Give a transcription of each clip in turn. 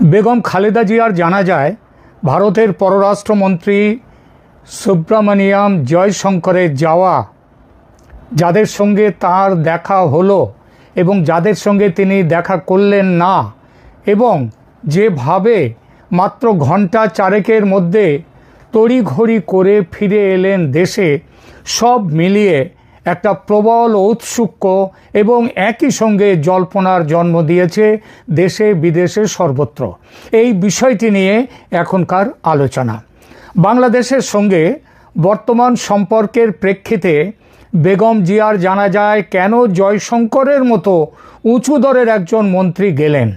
বেগম খালেদা জিয়ার জানা যায়, ভারতের পররাষ্ট্রমন্ত্রী সুব্রমণিয়াম জয়শঙ্করের যাওয়া যাদের সঙ্গে তার দেখা হলো এবং যাদের সঙ্গে তিনি দেখা করলেন না এবং যেভাবে মাত্র ঘণ্টা চারেকের মধ্যে তড়িঘড়ি করে ফিরে এলেন দেশে, সব মিলিয়ে একটা প্রবল ঔৎসুক্য এবং একই সঙ্গে জল্পনার জন্ম দিয়েছে দেশে বিদেশে সর্বত্র। এই বিষয়টি নিয়ে এখনকার আলোচনা। বাংলাদেশের সঙ্গে বর্তমান সম্পর্কের প্রেক্ষিতে বেগম জিয়ার জানা যায় কেন জয়শঙ্করের মতো উঁচু দরের একজন মন্ত্রী গেলেন।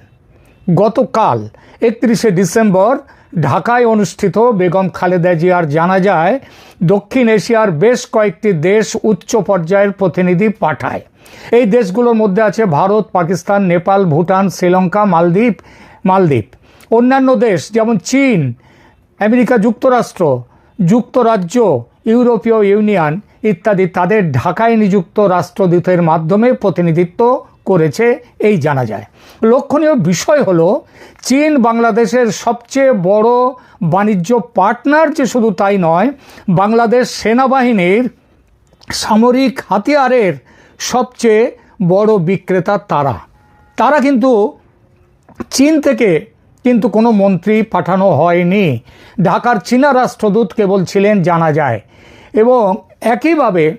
গতকাল একত্রিশে ডিসেম্বর ঢাকায় অনুষ্ঠিত বেগম খালেদা জিয়ার জানা যায় দক্ষিণ এশিয়ার বেশ কয়েকটি দেশ উচ্চ পর্যায়ের প্রতিনিধি পাঠায়। এই দেশগুলোর মধ্যে আছে ভারত, পাকিস্তান, নেপাল, ভুটান, শ্রীলঙ্কা, মালদ্বীপ মালদ্বীপ। অন্যান্য দেশ যেমন চীন, আমেরিকা যুক্তরাষ্ট্র, যুক্তরাজ্য, ইউরোপীয় ইউনিয়ন ইত্যাদি তাদের ঢাকায় নিযুক্ত রাষ্ট্রদূতের মাধ্যমে প্রতিনিধিত্ব করেছে, এই জানা যায়। লক্ষণীয় বিষয় হলো, চীন বাংলাদেশের সবচেয়ে বড় বাণিজ্য পার্টনার যে শুধু তাই নয়, বাংলাদেশ সেনাবাহিনীর সামরিক হাতিয়ারের সবচেয়ে বড় বিক্রেতা তারা। তারা কিন্তু চীন থেকে কিন্তু কোনো মন্ত্রী পাঠানো হয়নি। ঢাকার চীনা রাষ্ট্রদূত কেবল ছিলেন, জানা যায়। এবং একইভাবে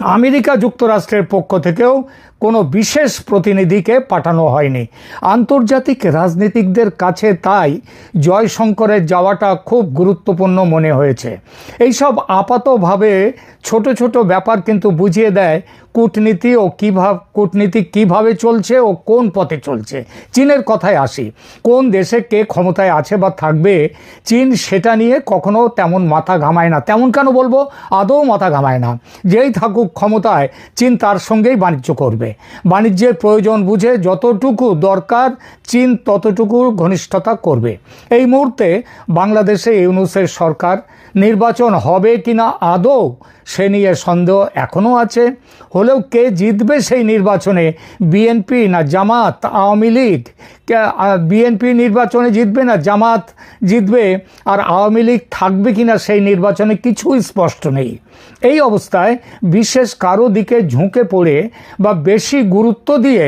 আমেরিকা যুক্তরাষ্ট্রের পক্ষ থেকেও কোনো বিশেষ প্রতিনিধিকে পাঠানো হয়নি। আন্তর্জাতিক রাজনীতিকদের কাছে তাই জয়শঙ্করের যাওয়াটা খুব গুরুত্বপূর্ণ মনে হয়েছে। এইসব আপাতভাবে ছোট ছোট ব্যাপার কিন্তু বুঝিয়ে দেয় কূটনীতি ও কীভাবে, কূটনীতি কীভাবে চলছে ও কোন পথে চলছে? চীনের কথায় আসি। কোন দেশে কে ক্ষমতায় আছে বা থাকবে? চীন সেটা নিয়ে কখনো তেমন মাথা ঘামায় না। তেমন কেন বলব? আদৌ মাথা ঘামায় না। যেই থাকুক ক্ষমতায়, চীন তার সঙ্গেই বাণিজ্য করবে। বাণিজ্যের প্রয়োজন বুঝে যতটুকু দরকার, চীন ততটুকু ঘনিষ্ঠতা করবে। এই মুহূর্তে বাংলাদেশে ইউনুসের সরকার নির্বাচন হবে কিনা আদৌ সে নিয়ে সন্দেহ এখনও আছে। হলেও কে জিতবে সেই নির্বাচনে? বিএনপি না জামাত? আওয়ামী লীগ? বিএনপি নির্বাচনে জিতবে না জামাত জিতবে? আর আওয়ামী লীগ থাকবে কিনা সেই নির্বাচনে কিছুই স্পষ্ট নেই। এই অবস্থায় বিশেষ কারও দিকে ঝুঁকে পড়ে বা বেশি গুরুত্ব দিয়ে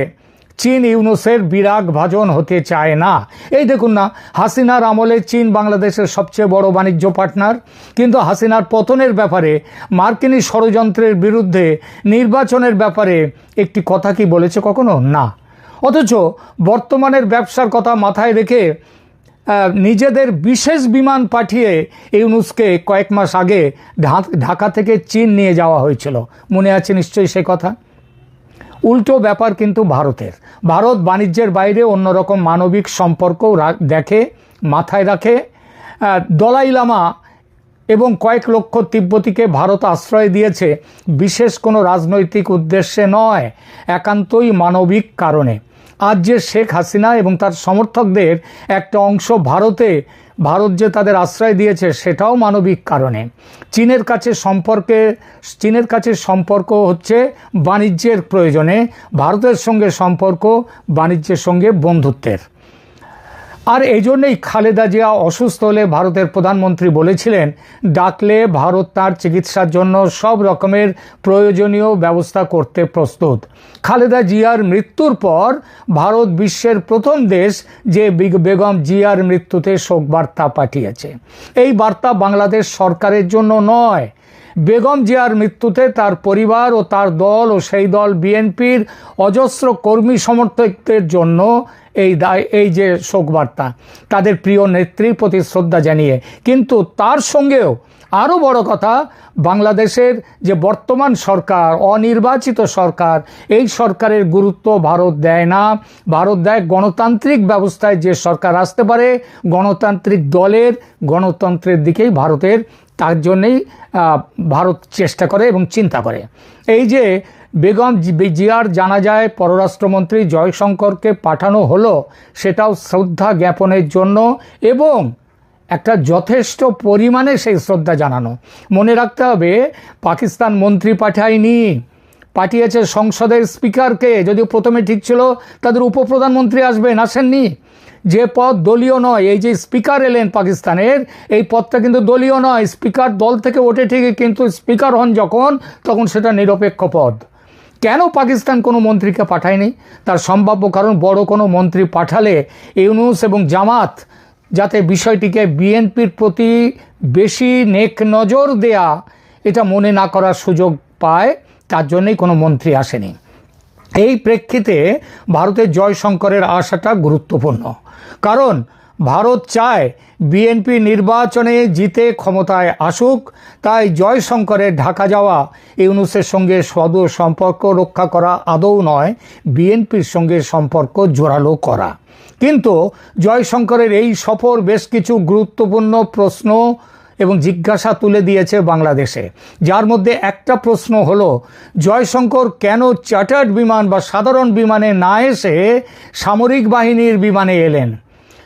চীন ইউনুসের বিরাগ ভাজন হতে চায় না। এই দেখুন না, হাসিনার আমলে চীন বাংলাদেশের সবচেয়ে বড় বাণিজ্য পার্টনার। কিন্তু হাসিনার পতনের ব্যাপারে, মার্কিনী ষড়যন্ত্রের বিরুদ্ধে নির্বাচনের ব্যাপারে একটি কথা কি বলেছে কখনো? না। অথচ বর্তমানের ব্যবসার কথা মাথায় রেখে নিজেদের বিশেষ বিমান পাঠিয়ে ইউনুসকে কয়েক মাস আগে ঢাকা থেকে চীন নিয়ে যাওয়া হয়েছিল। মনে আছে নিশ্চয়ই সে কথা? উল্টো ব্যাপার কিন্তু ভারতের। ভারত বাণিজ্যের বাইরে অন্যরকম মানবিক সম্পর্ক দেখে, মাথায় রাখে। দলাই লামা এবং কয়েক লক্ষ তিব্বতীকে ভারত আশ্রয় দিয়েছে, বিশেষ কোনো রাজনৈতিক উদ্দেশ্যে নয়, একান্তই মানবিক কারণে। আজ যে শেখ হাসিনা এবং তার সমর্থকদের একটা অংশ ভারতে, ভারত যে তাদের আশ্রয় দিয়েছে সেটাও মানবিক কারণে। চীনের কাছে সম্পর্কে, চীনের কাছে সম্পর্ক হচ্ছে বাণিজ্যের প্রয়োজনে, ভারতের সঙ্গে সম্পর্ক বাণিজ্যের সঙ্গে বন্ধুত্বের। আর এই জন্যই খালেদা জিয়া অসুস্থ হলে ভারতের প্রধানমন্ত্রী বলেছিলেন, ডাকলে ভারত তার চিকিৎসার জন্য সব রকমের প্রয়োজনীয় ব্যবস্থা করতে প্রস্তুত। খালেদা জিয়ার মৃত্যুর পর ভারত বিশ্বের প্রথম দেশ যে বেগম জিয়ার মৃত্যুতে শোক বার্তা পাঠিয়েছে। এই বার্তা বাংলাদেশ সরকারের জন্য নয়। বেগম জিয়ার মৃত্যুতে তার পরিবার ও তার দল ও সেই দল বিএনপির অজস্র কর্মী সমর্থকদের জন্য এই দায় এই যে শোকবার্তা, তাদের প্রিয় নেত্রীর প্রতি শ্রদ্ধা জানিয়ে। কিন্তু তার সঙ্গেও আরও বড় কথা, বাংলাদেশের যে বর্তমান সরকার, অনির্বাচিত সরকার, এই সরকারের গুরুত্ব ভারত দেয় না। ভারত দেয় গণতান্ত্রিক ব্যবস্থায় যে সরকার আসতে পারে, গণতান্ত্রিক দলের, গণতন্ত্রের দিকেই ভারতের, তার জন্যেই ভারত চেষ্টা করে এবং চিন্তা করে। এই যে বেগম জিয়ার জানা যায় পররাষ্ট্রমন্ত্রী জয়শঙ্করকে পাঠানো হলো সেটাও শ্রদ্ধা জ্ঞাপনের জন্য এবং একটা যথেষ্ট পরিমাণে সেই শ্রদ্ধা জানানো। মনে রাখতে হবে, পাকিস্তান মন্ত্রী পাঠায়নি। পাঠিয়েছে সংসদের স্পিকারকে। যদিও প্রথমে ঠিক ছিল, তাদের উপপ্রধানমন্ত্রী আসবেন, আসেননি। যে পদ দলীয় নয়, এই যে স্পিকার এলেন পাকিস্তানের, এই পদটা কিন্তু দলীয় নয়। স্পিকার দল থেকে ওঠে ঠিকই, কিন্তু স্পিকার হন যখন, তখন সেটা নিরপেক্ষ পদ। কেন পাকিস্তান কোনো মন্ত্রীকে পাঠায়নি? তার সম্ভাব্য কারণ, বড় কোনো মন্ত্রী পাঠালে ইউনুস এবং জামাত যাতে বিষয়টিকে বিএনপির প্রতি বেশি নেক নজর দেয়া, এটা মনে না করার সুযোগ পায়, তার জন্যই কোনো মন্ত্রী আসেনি। এই প্রেক্ষিতে ভারতের জয়শঙ্করের আশাটা গুরুত্বপূর্ণ। কারণ ভারত চায় বিএনপি নির্বাচনে জিতে ক্ষমতায় আসুক, তাই জয়শঙ্করের ঢাকা যাওয়া ইউনুসের সঙ্গে সদ সম্পর্ক রক্ষা করা আদৌ নয়, বিএনপির সঙ্গে সম্পর্ক জোরালো করা। কিন্তু জয়শঙ্করের এই সফর বেশ কিছু গুরুত্বপূর্ণ প্রশ্ন এবং জিজ্ঞাসা তুলে দিয়েছে বাংলাদেশে। যার মধ্যে একটা প্রশ্ন হলো, জয়শঙ্কর কেন চার্টার্ড বিমান বা সাধারণ বিমানে না এসে সামরিক বাহিনীর বিমানে এলেন?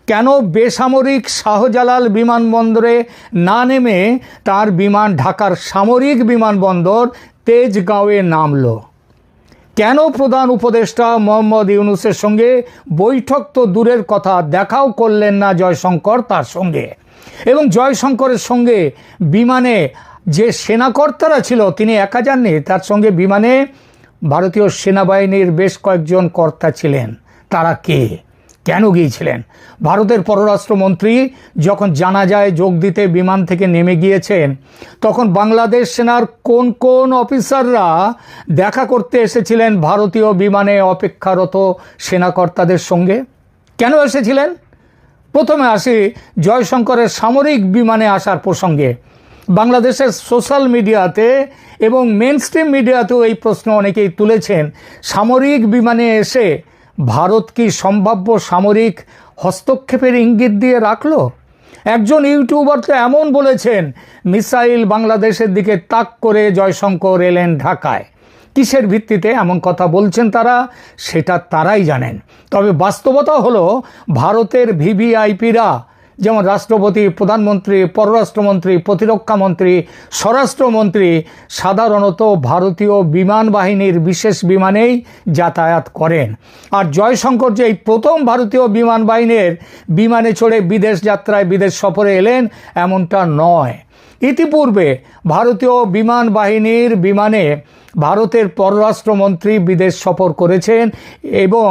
কেন বেসামরিক শাহজালাল বিমানবন্দরে না নেমে তার বিমান ঢাকার সামরিক বিমানবন্দর তেজগাঁওয়ে নামল? কেন প্রধান উপদেষ্টা মোহাম্মদ ইউনুসের সঙ্গে বৈঠক তো দূরের কথা, দেখাও করলেন না জয়শঙ্কর তার সঙ্গে? এবং জয়শঙ্করের সঙ্গে বিমানে যে সেনাকর্তারা ছিল, তিনি একা যাননি, তার সঙ্গে বিমানে ভারতীয় সেনাবাহিনীর বেশ কয়েকজন কর্তা ছিলেন। তারা কে? কেন গিয়েছিলেন? ভারতের পররাষ্ট্রমন্ত্রী যখন জানা যায় যোগ দিতে বিমান থেকে নেমে গিয়েছেন, তখন বাংলাদেশ সেনার কোন কোন অফিসাররা দেখা করতে এসেছিলেন ভারতীয় বিমানে অপেক্ষারত সেনাকর্তাদের সঙ্গে? কেন এসেছিলেন? প্রথমে আসি জয়শঙ্করের সামরিক বিমানে আসার প্রসঙ্গে। বাংলাদেশের সোশ্যাল মিডিয়াতে এবং মেন স্ট্রিম মিডিয়াতেও এই প্রশ্ন অনেকেই তুলেছেন। সামরিক বিমানে এসে ভারত কি সম্ভাব্য সামরিক হস্তক্ষেপের ইঙ্গিত দিয়ে রাখল? একজন ইউটিউবার তো এমন বলেছেন, মিসাইল বাংলাদেশের দিকে তাক করে জয়শঙ্কর এলেন ঢাকায়। কিসের ভিত্তিতে এমন কথা বলছেন তারা, সেটা তারাই জানেন। তবে বাস্তবতা হলো, ভারতের ভিভিআইপিরা যেমন রাষ্ট্রপতি, প্রধানমন্ত্রী, পররাষ্ট্রমন্ত্রী প্রতিরক্ষামন্ত্রী স্বরাষ্ট্রমন্ত্রী, সাধারণত ভারতীয় বিমান বাহিনীর বিশেষ বিমানেই যাতায়াত করেন। আর জয়শঙ্কর যে এই প্রথম ভারতীয় বিমান বাহিনীর বিমানে চড়ে বিদেশ যাত্রায় বিদেশ সফরে এলেন, এমনটা নয়। ইতিপূর্বে ভারতীয় বিমান বাহিনীর বিমানে ভারতের পররাষ্ট্রমন্ত্রী বিদেশ সফর করেছেন এবং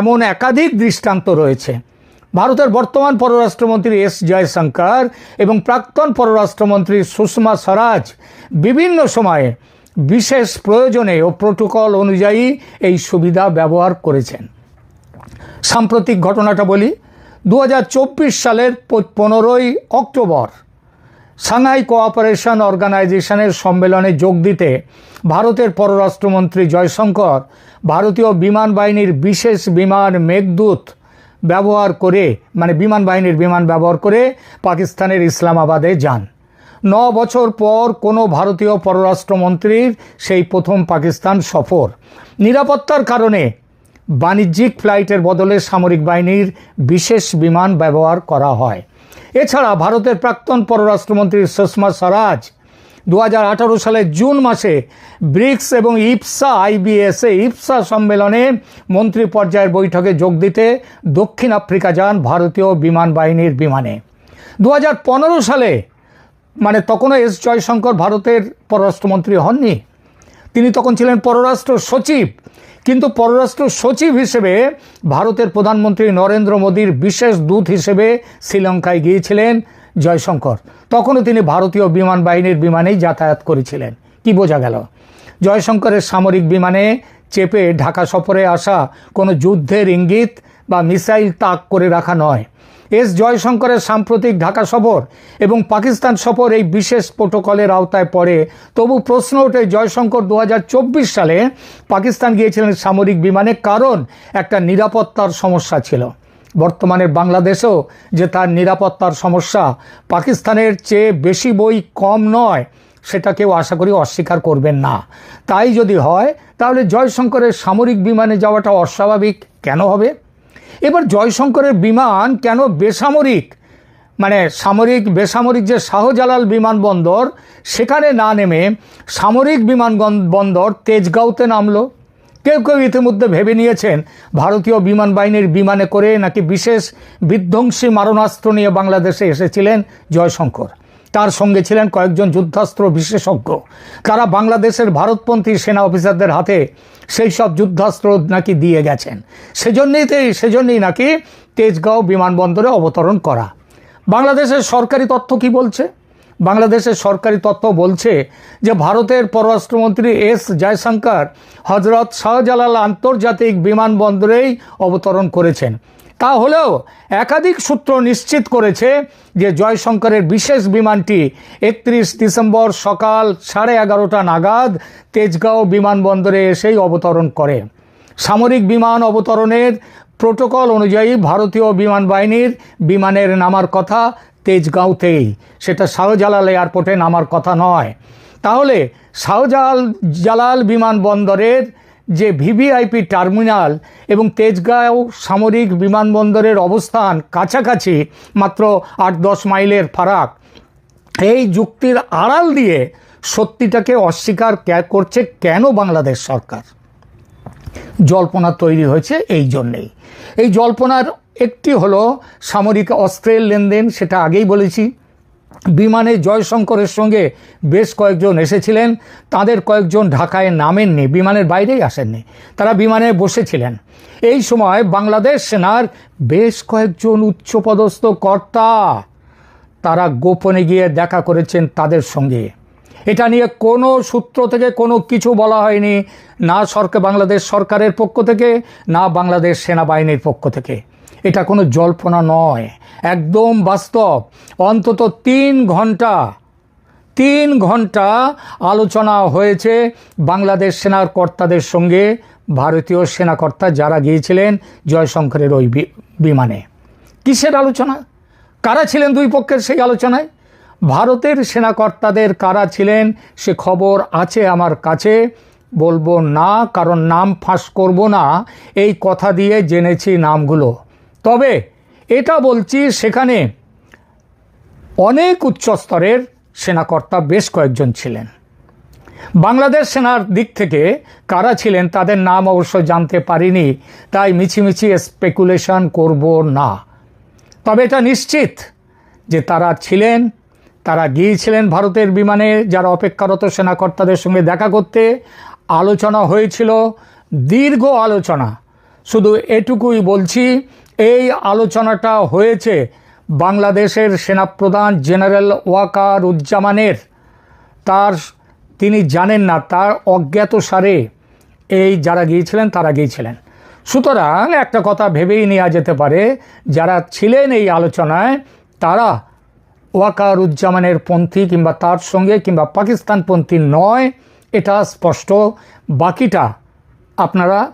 এমন একাধিক দৃষ্টান্ত রয়েছে। ভারতের বর্তমান পররাষ্ট্রমন্ত্রী এস জয়শঙ্কর এবং প্রাক্তন পররাষ্ট্রমন্ত্রী সুষমা স্বরাজ বিভিন্ন সময়ে বিশেষ প্রয়োজনে ও প্রোটোকল অনুযায়ী এই সুবিধা ব্যবহার করেছেন। সাম্প্রতিক ঘটনাটা বলি দু হাজার চব্বিশ সালের পনেরোই অক্টোবর সাংহাই কোঅপারেশন অর্গানাইজেশনের সম্মেলনে যোগ দিতে ভারতের পররাষ্ট্রমন্ত্রী জয়শঙ্কর ভারতীয় বিমান বাহিনীর বিশেষ বিমান মেঘদূত ব্যবহার করে মানে বিমান বাহিনীর বিমান ব্যবহার করে পাকিস্তানের ইসলামাবাদে যান। ন বছর পর কোনো ভারতীয় পররাষ্ট্রমন্ত্রীর সেই প্রথম পাকিস্তান সফর। নিরাপত্তার কারণে বাণিজ্যিক ফ্লাইটের বদলে সামরিক বাহিনীর বিশেষ বিমান ব্যবহার করা হয়। এছাড়া ভারতের প্রাক্তন পররাষ্ট্রমন্ত্রী সুষমা স্বরাজ দু হাজার আঠারো সালে জুন মাসে ব্রিক্স এবং ইপসা আইবিএসএ ইপসা সম্মেলনে মন্ত্রী পর্যায়ের বৈঠকে যোগ দিতে দক্ষিণ আফ্রিকা যান ভারতীয় বিমান বাহিনীর বিমানে। দু হাজার পনেরো সালে মানে তখনও এস জয়শঙ্কর ভারতের পররাষ্ট্রমন্ত্রী হননি। তিনি তখন ছিলেন পররাষ্ট্র সচিব। কিন্তু পররাষ্ট্র সচিব হিসেবে ভারতের প্রধানমন্ত্রী নরেন্দ্র মোদীর বিশেষ দূত হিসেবে শ্রীলঙ্কায় গিয়েছিলেন। জয়শঙ্কর। তখনও তিনি ভারতীয় বিমান বাহিনীর বিমানেই যাতায়াত করেছিলেন। কি বোঝা গেল? জয়শঙ্করের সামরিক বিমানে চেপে ঢাকা সফরে আসা কোনো যুদ্ধের ইঙ্গিত বা মিসাইল তাক করে রাখা নয়। এস জয়শঙ্করের সাম্প্রতিক ঢাকা সফর এবং পাকিস্তান সফর এই বিশেষ প্রোটোকলের আওতায় পড়ে, তবু প্রশ্ন ওঠে জয়শঙ্কর দু হাজার চব্বিশ সালে পাকিস্তান গিয়েছিলেন সামরিক বিমানে কারণ একটা নিরাপত্তার সমস্যা ছিল। বর্তমানে বাংলাদেশেও যে তার নিরাপত্তার সমস্যা, পাকিস্তানের চেয়ে বেশি বই কম নয়, সেটা কেউ আশা করি অস্বীকার করবেন না। তাই যদি হয়, তাহলে জয়শঙ্করের সামরিক বিমানে যাওয়াটা অস্বাভাবিক কেন হবে? এবার জয়শঙ্করের বিমান কেন বেসামরিক? মানে সামরিক, বেসামরিক যে শাহজালাল বিমানবন্দর, সেখানে না নেমে সামরিক বিমান বন্দর তেজগাঁওতে নামলো। কেউ কেউ ইতিমধ্যে ভেবে নিয়েছেন ভারতীয় বিমান বাহিনীর বিমানে করে নাকি বিশেষ বিধ্বংসী মারণাস্ত্র নিয়ে বাংলাদেশে এসেছিলেন জয়শঙ্কর। তার সঙ্গে ছিলেন কয়েকজন যুদ্ধাস্ত্র বিশেষজ্ঞ। তারা বাংলাদেশের ভারতপন্থী সেনা অফিসারদের হাতে সেই সব যুদ্ধাস্ত্র নাকি দিয়ে গেছেন। সেজন্যই সেজন্যই নাকি তেজগাঁও বিমানবন্দরে অবতরণ করা। বাংলাদেশের সরকারি তথ্য কি বলছে? বাংলাদেশের সরকারি তথ্য বলছে যে ভারতের পররাষ্ট্রমন্ত্রী এস জয়শঙ্কর হজরত শাহজালাল আন্তর্জাতিক বিমানবন্দরেই অবতরণ করেছেন। তা হলেও একাধিক সূত্র নিশ্চিত করেছে যে জয়শঙ্করের বিশেষ বিমানটি একত্রিশ ডিসেম্বর সকাল সাড়ে এগারোটা নাগাদ তেজগাঁও বিমানবন্দরে এসেই অবতরণ করে। সামরিক বিমান অবতরণের প্রোটোকল অনুযায়ী ভারতীয় বিমান বাহিনীর বিমানের নামার কথা তেজগাঁওতেই। সেটা শাহজালাল এয়ারপোর্টে নামার কথা নয়। তাহলে শাহজাল জালাল বিমানবন্দরের যে ভিভিআইপি টার্মিনাল এবং তেজগাঁও সামরিক বিমানবন্দরের অবস্থান কাছাকাছি, মাত্র আট দশ মাইলের ফারাক, এই যুক্তির আড়াল দিয়ে সত্যিটাকে অস্বীকার করছে কেন বাংলাদেশ সরকার? জল্পনা তৈরি হয়েছে এই জন্যেই। এই জল্পনার একটি হলো সামরিক অস্ত্রের লেনদেন, সেটা আগেই বলেছি। বিমানে জয়শঙ্করের সঙ্গে বেশ কয়েকজন এসেছিলেন। তাদের কয়েকজন ঢাকায় নামেননি, বিমানের বাইরেই আসেননি। তারা বিমানে বসেছিলেন। এই সময় বাংলাদেশ সেনার বেশ কয়েকজন উচ্চপদস্থ কর্তা তারা গোপনে গিয়ে দেখা করেছেন তাদের সঙ্গে। এটা নিয়ে কোনো সূত্র থেকে কোনো কিছু বলা হয়নি, না সরকার, বাংলাদেশ সরকারের পক্ষ থেকে, না বাংলাদেশ সেনাবাহিনীর পক্ষ থেকে। এটা কোনো জল্পনা নয়। একদম বাস্তব। অন্তত তিন ঘণ্টা তিন ঘণ্টা আলোচনা হয়েছে বাংলাদেশ সেনার কর্তাদের সঙ্গে, ভারতীয় সেনাকর্তা যারা গিয়েছিলেন জয়শঙ্করের ওই বিমানে। কিসের আলোচনা? কারা ছিলেন দুই পক্ষের সেই আলোচনায়? ভারতের সেনাকর্তাদের কারা ছিলেন সে খবর আছে আমার কাছে। বলব না, কারণ নাম ফাঁস করব না। এই কথা দিয়ে জেনেছি নামগুলো। তবে এটা বলছি সেখানে অনেক উচ্চস্তরের সেনাকর্তা বেশ কয়েকজন ছিলেন। বাংলাদেশ সেনার দিক থেকে কারা ছিলেন তাদের নাম অবশ্য জানতে পারিনি, তাই মিছিমিছি স্পেকুলেশন করব না। তবে এটা নিশ্চিত যে তারা ছিলেন, তারা গিয়েছিলেন ভারতের বিমানে যারা অপেক্ষারত সেনাকর্তাদের সঙ্গে দেখা করতে। আলোচনা হয়েছিল, দীর্ঘ আলোচনা। শুধু এটুকুই বলছি এই আলোচনাটা হয়েছে বাংলাদেশের সেনাপ্রধান জেনারেল ওয়াকার উজ্জামানের তার তিনি জানেন না, তার অজ্ঞাত সারে এই যারা গিয়েছিলেন, তারা গিয়েছিলেন। সুতরাং একটা কথা ভেবেই নেওয়া যেতে পারে, যারা ছিলেন এই আলোচনায়, তারা ওয়াকারুজ্জামানের পন্থী কিংবা তার সঙ্গে কিংবা পাকিস্তানপন্থী নয়, এটা স্পষ্ট। বাকিটা আপনারা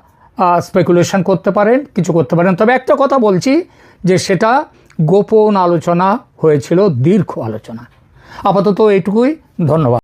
স্পেকুলেশন করতে পারেন, কিছু করতে পারেন। তবে একটা কথা বলছি যে সেটা গোপন আলোচনা হয়েছিল, দীর্ঘ আলোচনা। আপাতত এইটুকুই, ধন্যবাদ।